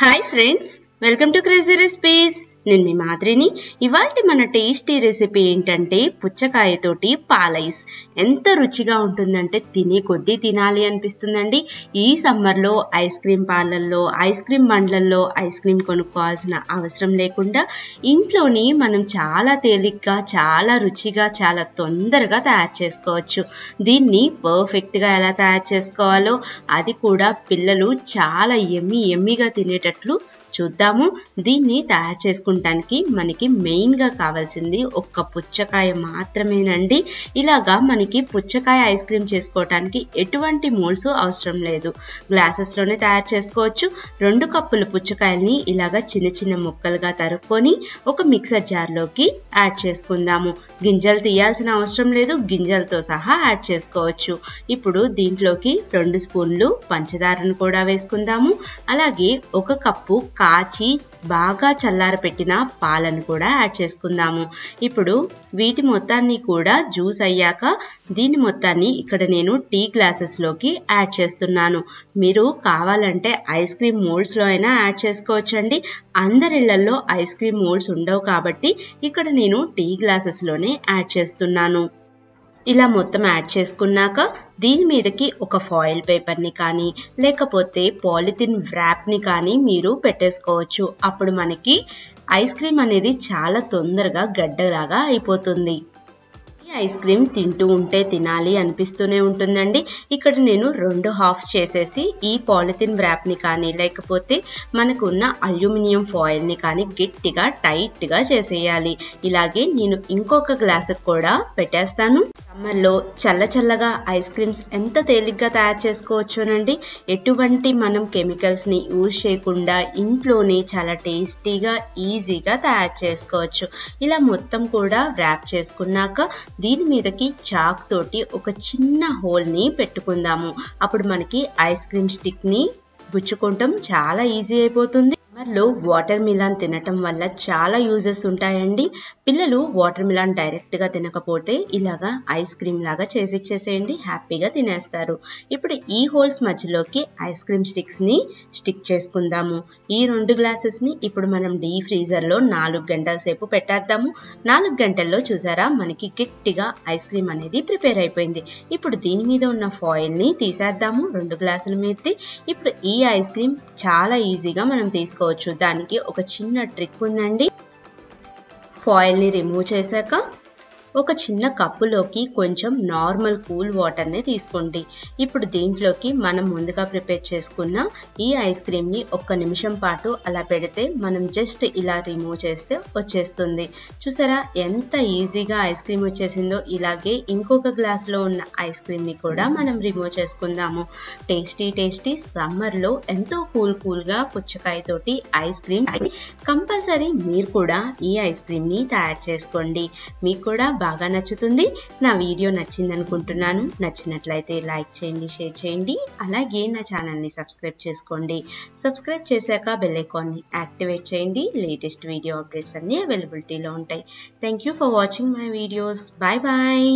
Hi friends, welcome to Crazy Recipes. నేను మీ మాదిరిని. ఇవాళ మన టేస్టీ రెసిపీ ఏంటంటే పుచ్చకాయతోటి పాలైస్. ఎంత రుచిగా ఉంటుందంటే తినే కొద్దీ తినాలి అనిపిస్తుందండి. ఈ సమ్మర్లో ఐస్ క్రీమ్ పార్లర్లో ఐస్ క్రీమ్ బండ్లల్లో ఐస్ క్రీమ్ కొనుక్కోవాల్సిన అవసరం లేకుండా ఇంట్లోని మనం చాలా తేలిగ్గా చాలా రుచిగా చాలా తొందరగా తయారు చేసుకోవచ్చు. దీన్ని పర్ఫెక్ట్గా ఎలా తయారు చేసుకోవాలో అది కూడా పిల్లలు చాలా ఎమ్మి ఎమ్మిగా తినేటట్లు చూద్దాము. దీన్ని తయారు చేసుకుంటానికి మనకి మెయిన్గా కావాల్సింది ఒక్క పుచ్చకాయ మాత్రమేనండి. ఇలాగా మనకి పుచ్చకాయ ఐస్ క్రీమ్ చేసుకోవటానికి ఎటువంటి మోల్స్ అవసరం లేదు. గ్లాసెస్లోనే తయారు చేసుకోవచ్చు. రెండు కప్పుల పుచ్చకాయల్ని ఇలాగా చిన్న చిన్న ముక్కలుగా తరుక్కొని ఒక మిక్సర్ జార్లోకి యాడ్ చేసుకుందాము. గింజలు తీయాల్సిన అవసరం లేదు. గింజలతో సహా యాడ్ చేసుకోవచ్చు. ఇప్పుడు దీంట్లోకి రెండు స్పూన్లు పంచదారను కూడా వేసుకుందాము. అలాగే ఒక కప్పు కాచి బాగా చల్లారపెట్టిన పాలను కూడా యాడ్ చేసుకుందాము. ఇప్పుడు వీటి మొత్తాన్ని కూడా జ్యూస్ అయ్యాక దీని మొత్తాన్ని ఇక్కడ నేను టీ గ్లాసెస్లోకి యాడ్ చేస్తున్నాను. మీరు కావాలంటే ఐస్ క్రీమ్ మోల్డ్స్లో అయినా యాడ్ చేసుకోవచ్చండి. అందరిళ్ళలో ఐస్ క్రీమ్ మోల్డ్స్ ఉండవు కాబట్టి ఇక్కడ నేను టీ గ్లాసెస్లోనే యాడ్ చేస్తున్నాను. ఇలా మొత్తం యాడ్ చేసుకున్నాక దీని మీదకి ఒక ఫాయిల్ పేపర్ని కానీ లేకపోతే పాలిథిన్ వ్రాప్ని కానీ మీరు పెట్టేసుకోవచ్చు. అప్పుడు మనకి ఐస్ క్రీమ్ అనేది చాలా తొందరగా గడ్డలాగా అయిపోతుంది. ఐస్ క్రీమ్ తింటూ ఉంటే తినాలి అనిపిస్తూనే ఉంటుందండి. ఇక్కడ నేను రెండు హాఫ్స్ చేసేసి ఈ పాలిథిన్ వ్రాప్ని కానీ లేకపోతే మనకున్న అల్యూమినియం ఫాయిల్ని కానీ గట్టిగా టైట్గా చేసేయాలి. ఇలాగే నేను ఇంకొక గ్లాసుకు కూడా పెట్టేస్తాను. సమ్మర్లో చల్ల చల్లగా ఐస్ క్రీమ్స్ ఎంత తేలిగ్గా తయారు చేసుకోవచ్చునండి? ఎటువంటి మనం కెమికల్స్ని యూజ్ చేయకుండా ఇంట్లోనే చాలా టేస్టీగా ఈజీగా తయారు చేసుకోవచ్చు. ఇలా మొత్తం కూడా ర్యాప్ చేసుకున్నాక దీని మీదకి చాక్ తోటి ఒక చిన్న హోల్ని పెట్టుకుందాము. అప్పుడు మనకి ఐస్ క్రీమ్ స్టిక్ని గుచ్చుకోవటం చాలా ఈజీ అయిపోతుంది. సమ్మర్లో వాటర్ మిలాన్ తినటం వల్ల చాలా యూజెస్ ఉంటాయండి. పిల్లలు వాటర్ మిలాన్ డైరెక్ట్గా తినకపోతే ఇలాగా ఐస్ క్రీమ్ లాగా చేసి ఇచ్చేసేయండి. హ్యాపీగా తినేస్తారు. ఇప్పుడు ఈ హోల్స్ మధ్యలోకి ఐస్ క్రీమ్ స్టిక్స్ని స్టిక్ చేసుకుందాము. ఈ రెండు గ్లాసెస్ని ఇప్పుడు మనం డీ ఫ్రీజర్లో నాలుగు గంటల సేపు పెట్టేద్దాము. నాలుగు గంటల్లో చూసారా? మనకి గట్టిగా ఐస్ క్రీమ్ అనేది ప్రిపేర్ అయిపోయింది. ఇప్పుడు దీని మీద ఉన్న ఫాయిల్ని తీసేద్దాము. రెండు గ్లాసుల మీద ఇప్పుడు ఈ ఐస్ క్రీమ్ చాలా ఈజీగా మనం తీసుకోవచ్చు. చేసుకోవచ్చు దానికి ఒక చిన్న ట్రిక్ ఉందండి. ఫాయిల్ని రిమూవ్ చేశాక ఒక చిన్న కప్పులోకి కొంచెం నార్మల్ కూల్ వాటర్ని తీసుకోండి. ఇప్పుడు దీంట్లోకి మనం ముందుగా ప్రిపేర్ చేసుకున్న ఈ ఐస్ క్రీమ్ని ఒక్క నిమిషం పాటు అలా పెడితే మనం జస్ట్ ఇలా రిమూవ్ చేస్తే వచ్చేస్తుంది. చూసారా? ఎంత ఈజీగా ఐస్ క్రీమ్ వచ్చేసిందో ఇలాగే ఇంకొక గ్లాస్లో ఉన్న ఐస్ క్రీమ్ని కూడా మనం రిమూవ్ చేసుకుందాము. టేస్టీ టేస్టీ సమ్మర్లో ఎంతో కూల్ కూల్గా పుచ్చకాయతోటి ఐస్ క్రీమ్ కంపల్సరీ మీరు కూడా ఈ ఐస్ క్రీమ్ని తయారు చేసుకోండి. మీకు కూడా బాగా నచ్చుతుంది. నా వీడియో నచ్చింది అనుకుంటున్నాను నచ్చినట్లయితే లైక్ చేయండి షేర్ చేయండి. అలాగే నా ఛానల్ని సబ్స్క్రైబ్ చేసుకోండి. సబ్స్క్రైబ్ చేశాక బెల్ ఐకాన్ని యాక్టివేట్ చేయండి. లేటెస్ట్ వీడియో అప్డేట్స్ అన్నీ అవైలబిలిటీలో ఉంటాయి. Thank you for watching my videos. Bye bye.